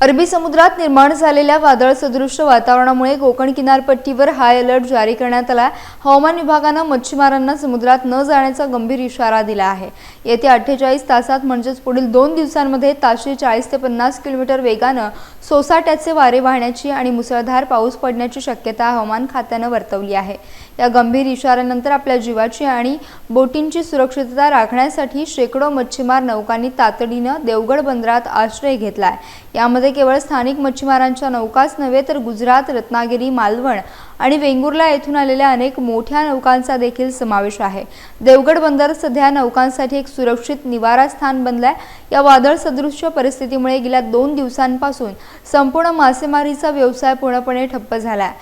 अरबी समुद्रात निर्माण झालेल्या वादळ सदृश्य वातावरणामुळे कोकण किनारपट्टीवर हाय अलर्ट जारी करण्यात आला. हवामान विभागानं मच्छीमारांना समुद्रात न जाण्याचा गंभीर इशारा दिला आहे. येत्या अठ्ठेचाळीस तासात म्हणजेच पुढील दोन दिवसांमध्ये ताशे चाळीस ते पन्नास किलोमीटर वेगानं सोसाट्याचे वारे वाहण्याची आणि मुसळधार पाऊस पडण्याची शक्यता हवामान खात्यानं वर्तवली आहे. या गंभीर इशाऱ्यानंतर आपल्या जीवाची आणि बोटींची सुरक्षितता राखण्यासाठी शेकडो मच्छीमार नौकांनी तातडीनं देवगड बंदरात आश्रय घेतलाय. यामध्ये केवळ स्थानिक मच्छीमारांच्या नौकाच नव्हे तर गुजरात रत्नागिरी मालवण आणि वेंगुर्ला येथून आलेल्या अनेक मोठ्या नौकांचा देखील समावेश आहे. देवगड बंदर सध्या नौकांसाठी एक सुरक्षित निवारा स्थान बनलाय. या वादळ सदृश्य परिस्थितीमुळे गेल्या दोन दिवसांपासून संपूर्ण मासेमारीचा व्यवसाय पूर्णपणे ठप्प झालाय.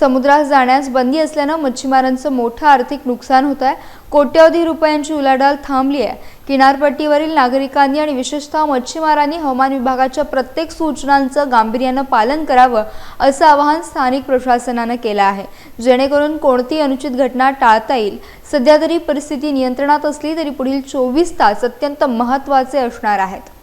समुद्रात जाण्यास बंदी असल्यानं मच्छीमारांचं मोठं आर्थिक नुकसान होत आहे. कोट्यवधी रुपयांची उलाढाल थांबली आहे. किनारपट्टीवरील नागरिकांनी आणि विशेषतः मच्छीमारांनी हवामान विभागाच्या प्रत्येक सूचनांचं गांभीर्यानं पालन करावं असं आवाहन स्थानिक प्रशासनानं केलं आहे. जेणेकरून कोणतीही अनुचित घटना टाळता येईल. सध्या तरी परिस्थिती नियंत्रणात असली तरी पुढील चोवीस तास अत्यंत महत्त्वाचे असणार आहेत.